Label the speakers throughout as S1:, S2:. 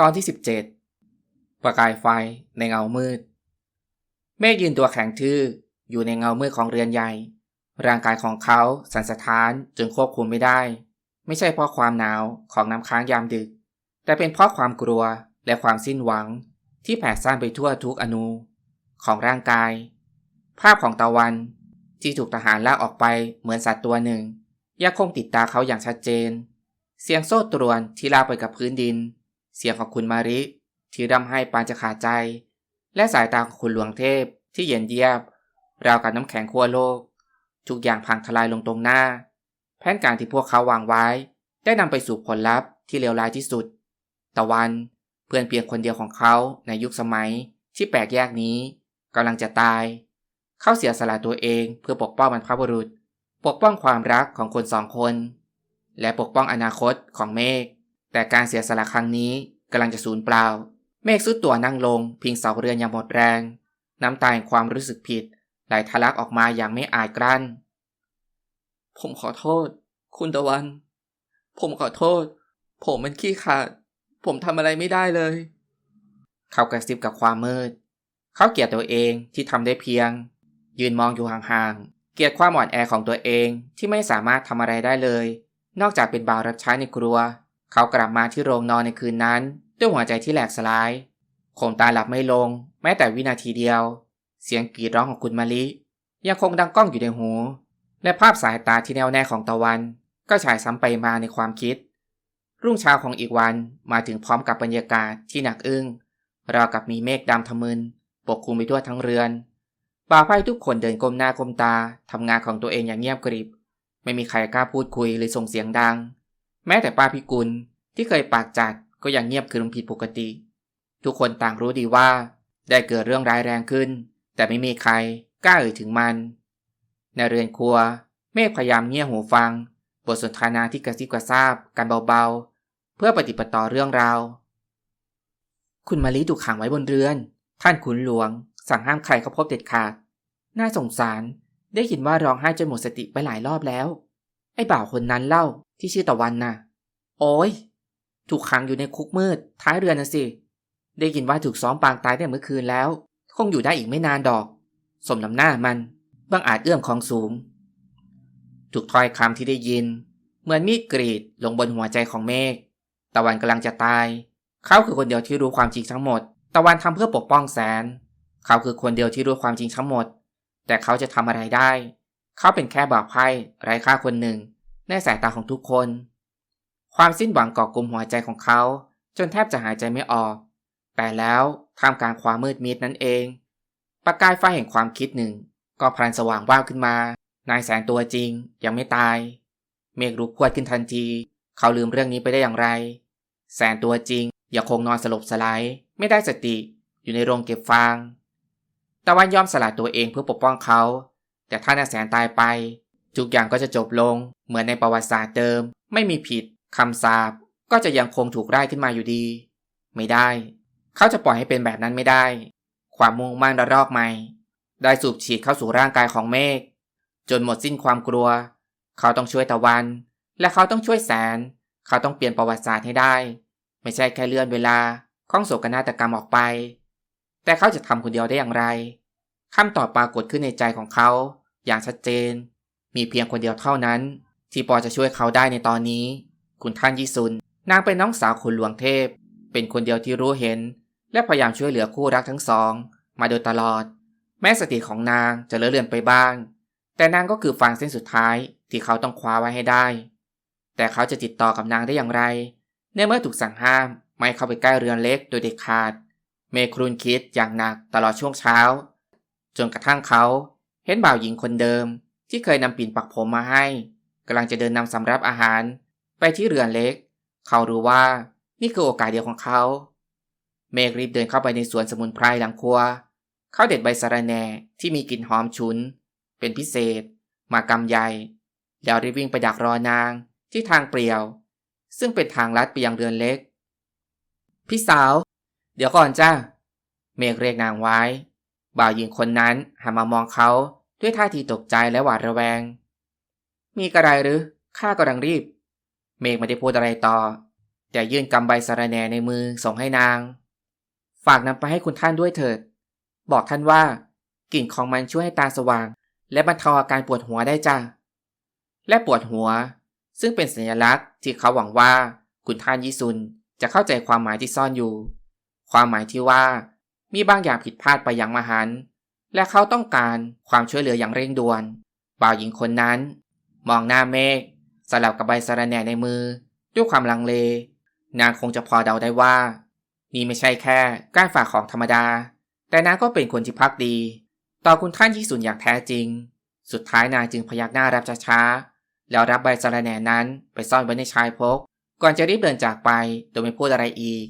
S1: ตอนที่ 17 ประกายไฟในเงามืด เมฆยืนตัวแข็งทื่ออยู่ในเงามืดของเรือนใหญ่ ร่างกายของเขาสั่นสะท้านจนควบคุมไม่ได้ ไม่ใช่เพราะความหนาวของน้ำค้างยามดึก แต่เป็นเพราะความกลัวและความสิ้นหวังที่แผ่ซ่านไปทั่วทุกอนูของร่างกาย ภาพของตะวันที่ถูกทหารลากออกไปเหมือนสัตว์ตัวหนึ่งยังคงติดตาเขาอย่างชัดเจน เสียงโซ่ตรวนที่ลาไปกับพื้นดิน เสียงของคุณมาริที่ร่ำให้ปานจะขาดใจ และสายตาของคุณหลวงเทพที่เย็นเยียบ ราวกับน้ำแข็งขั้วโลก ทุกอย่างพังทลายลงตรงหน้า แผนการที่พวกเขาวางไว้ ได้นำไปสู่ผลลัพธ์ที่เลวร้ายที่สุด ตะวันเพื่อนเพียงคนเดียวของเขาในยุคสมัยที่แปลกแยกนี้กำลังจะตาย เขาเสียสละตัวเองเพื่อปกป้องบรรพบุรุษ ปกป้องความรักของคนสองคน และปกป้องอนาคตของเมฆ แต่การเสียสละครั้งนี้กำลังจะสูญเปล่า เมฆสุดตัวนั่งลง พิงเสาเรือนอย่างหมดแรง น้ำตาแห่งความรู้สึกผิดไหลทะลักออกมาอย่างไม่อาจกลั้น ผมขอโทษ คุณตะวัน ผมขอโทษ ผมมันขี้ขาด ผมทำอะไรไม่ได้เลย เขากระซิบกับความมืด เขาเกลียดตัวเองที่ทำได้เพียง ยืนมองอยู่ห่างๆ เกลียดความอ่อนแอของตัวเองที่ไม่สามารถทำอะไรได้เลย นอกจากเป็นบ่าวรับใช้ในครัว เขากลับมาที่โรงนอนในคืนนั้น ด้วยหัวใจที่แหลกสลายคงตาหลับไม่ลง แม้แต่วินาทีเดียว เสียงกรีดร้องของคุณมาลิยังคงดังก้องอยู่ในหู และภาพสายตาที่แน่วแน่ของตะวัน ก็ฉายซ้ำไปมาในความคิด รุ่งเช้าของอีกวันมาถึงพร้อมกับบรรยากาศที่หนักอึ้งราวกับมีเมฆดำทะมึนปกคลุมไปทั่วทั้งเรือนบ่าวไพ่ทุกคนเดินก้มหน้าก้มตาทำงานของตัวเองอย่างเงียบกริบ ไม่มีใครกล้าพูดคุยหรือส่งเสียงดัง แม้แต่ป้าพิกุลที่เคยปากจัดก็ยังเงียบคืนผิดปกติ ทุกคนต่างรู้ดีว่า ได้เกิดเรื่องร้ายแรงขึ้น แต่ไม่มีใครกล้าเอ่ยถึงมัน ในเรือนครัว เมฆพยายามเงี่ยหูฟัง บทสนทนาที่กระซิบกระซาบกันเบาๆ เพื่อปฏิปต่อเรื่องราว คุณมาลีถูกขังไว้บนเรือน ท่านขุนหลวง สั่งห้ามใครเข้าพบเด็ดขาด น่าสงสารได้ยินว่าร้องไห้จนหมดสติไปหลายรอบแล้ว ไอ้บ่าวคนนั้นเล่าที่ชื่อตะวันน่ะ โอ้ย ถูกขังอยู่ในคุกมืด ท้ายเรือนนะสิ ได้ยินว่าถูกซ้อมปางตายตั้เมื่อคืนแล้ว คงอยู่ได้อีกไม่นานดอก สมน้ำหน้ามันบังอาจเอื้อมของสูง ถูกถ้อยคำที่ได้ยิน เหมือนมีดกรีดลงบนหัวใจของเมฆ ตะวันกำลังจะตาย เขาคือคนเดียวที่รู้ความจริงทั้งหมด ตะวันทำเพื่อปกป้องแสน เขาคือคนเดียวที่รู้ความจริงทั้งหมด แต่เขาจะทำอะไรได้ เขาเป็นแค่บ่าวไพ่ไร้ค่าคนหนึ่งในสายตาของทุกคน ความสิ้นหวังก่อกลุ่มหัวใจของเขา จนแทบจะหายใจไม่ออก แต่แล้วท่ามกลางความมืดมิดนั่นเอง ประกายไฟแห่งความคิดหนึ่ง ก็พลันสว่างว่าบขึ้นมา นายแสนตัวจริงยังไม่ตาย เมฆรุกพวดขึ้นทันที เขาลืมเรื่องนี้ไปได้อย่างไร แสนตัวจริงยังคงนอนสลบสลายไม่ได้สติอยู่ในโรงเก็บฟางตะวันยอมสละตัวเองเพื่อปกป้องเขา แต่ถ้านายแสนตายไปทุกอย่างก็จะจบลงเหมือนในประวัติศาสตร์เดิมไม่มีผิด คำสาปก็จะยังคงถูกไล่ขึ้นมาอยู่ดี ไม่ได้ เขาจะปล่อยให้เป็นแบบนั้นไม่ได้ ความมุ่งมั่นระลอกใหม่ ได้สูบฉีดเข้าสู่ร่างกายของเมฆจนหมดสิ้นความกลัว เขาต้องช่วยตะวัน และเขาต้องช่วยแสน เขาต้องเปลี่ยนประวัติศาสตร์ให้ได้ ไม่ใช่แค่เลื่อนเวลาของโศกนาฏกรรมออกไป แต่เขาจะทำคนเดียวได้อย่างไรคำตอบปรากฏขึ้นในใจของเขา อย่างชัดเจน มีเพียงคนเดียวเท่านั้น ที่ปอจะช่วยเขาได้ในตอนนี้ คุณท่านยิซุน นางเป็นน้องสาวคุณหลวงเทพ เป็นคนเดียวที่รู้เห็น และพยายามช่วยเหลือคู่รักทั้งสอง มาโดยตลอด แม้สติของนางจะเลอะเลือนไปบ้าง แต่นางก็คือฟางเส้นสุดท้ายที่เขาต้องคว้าไว้ให้ได้ แต่เขาจะติดต่อกับนางได้อย่างไร ในเมื่อถูกสั่งห้ามไม่เข้าไปใกล้เรือนเล็กโดยเด็ดขาด เมครุนคิดอย่างหนักตลอดช่วงเช้า จนกระทั่งเขาเห็นบ่าวหญิงคนเดิมที่เคยนำปิ่นปักผมมาให้กำลังจะเดินนำสำรับอาหาร ไปที่เรือนเล็ก เขารู้ว่านี่คือโอกาสเดียวของเขา เมฆรีบเดินเข้าไปในสวนสมุนไพรหลังครัว เขาเด็ดใบสะระแหน่ที่มีกลิ่นหอมฉุน เป็นพิเศษ มากำใหญ่แล้วรีบวิ่งไปดักรอนางที่ทางเปลี่ยว ซึ่งเป็นทางลัดไปยังเรือนเล็ก พี่สาว เดี๋ยวก่อนจ้า เมฆเรียกนางไว้ บ่าวหญิงคนนั้นหันมามองเขาด้วยท่าทีตกใจและหวาดระแวง มีกระไรหรือข้ากำลังรีบ เมฆไม่ได้พูดอะไรต่อ แต่ยื่นกำใบสะรแหน่ในมือส่งให้นาง ฝากนำไปให้คุณท่านด้วยเถิด บอกท่านว่ากลิ่นของมันช่วยให้ตาสว่าง และบรรเทาอาการปวดหัวได้จ้ะ และปวดหัว ซึ่งเป็นสัญลักษณ์ที่เขาหวังว่าคุณท่านยิซุนจะเข้าใจความหมายที่ซ่อนอยู่ ความหมายที่ว่ามีบางอย่างผิดพลาดไปอย่างมหันต์และเขาต้องการความช่วยเหลืออย่างเร่งด่วน บ่าวหญิงคนนั้น มองหน้าเมฆ สลับกับใบสะระแหน่ในมือ ด้วยความลังเล นางคงจะพอเดาได้ว่า นี่ไม่ใช่แค่การฝากของธรรมดา แต่นางก็เป็นคนที่พักดี ต่อคุณท่านยี่สุนอย่างแท้จริง สุดท้ายนางจึงพยักหน้ารับช้าๆแล้วรับใบสะระแหน่นั้นไปซ่อนไว้ในชายพก ก่อนจะรีบเดินจากไปโดยไม่พูดอะไรอีก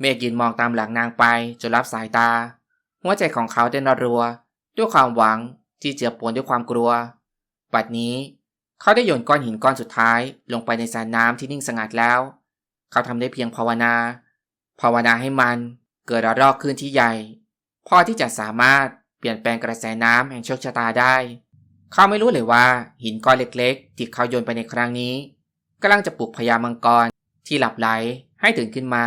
S1: เมฆยืนมองตามหลังนางไปจนรับสายตา หัวใจของเขาเต้นรัวด้วยความหวังที่เจือปนด้วยความกลัวบัดนี้ เขาได้โยนก้อนหินก้อนสุดท้ายลงไปในสระน้ำที่นิ่งสงัดแล้ว เขาทำได้เพียงภาวนา ภาวนาให้มันเกิดระลอกคลื่นที่ใหญ่ พอที่จะสามารถเปลี่ยนแปลงกระแสน้ำแห่งโชคชะตาได้ เขาไม่รู้เลยว่าหินก้อนเล็กๆ ที่เขาโยนไปในครั้งนี้กำลังจะปลุกพญามังกรที่หลับไหลให้ตื่นขึ้นมา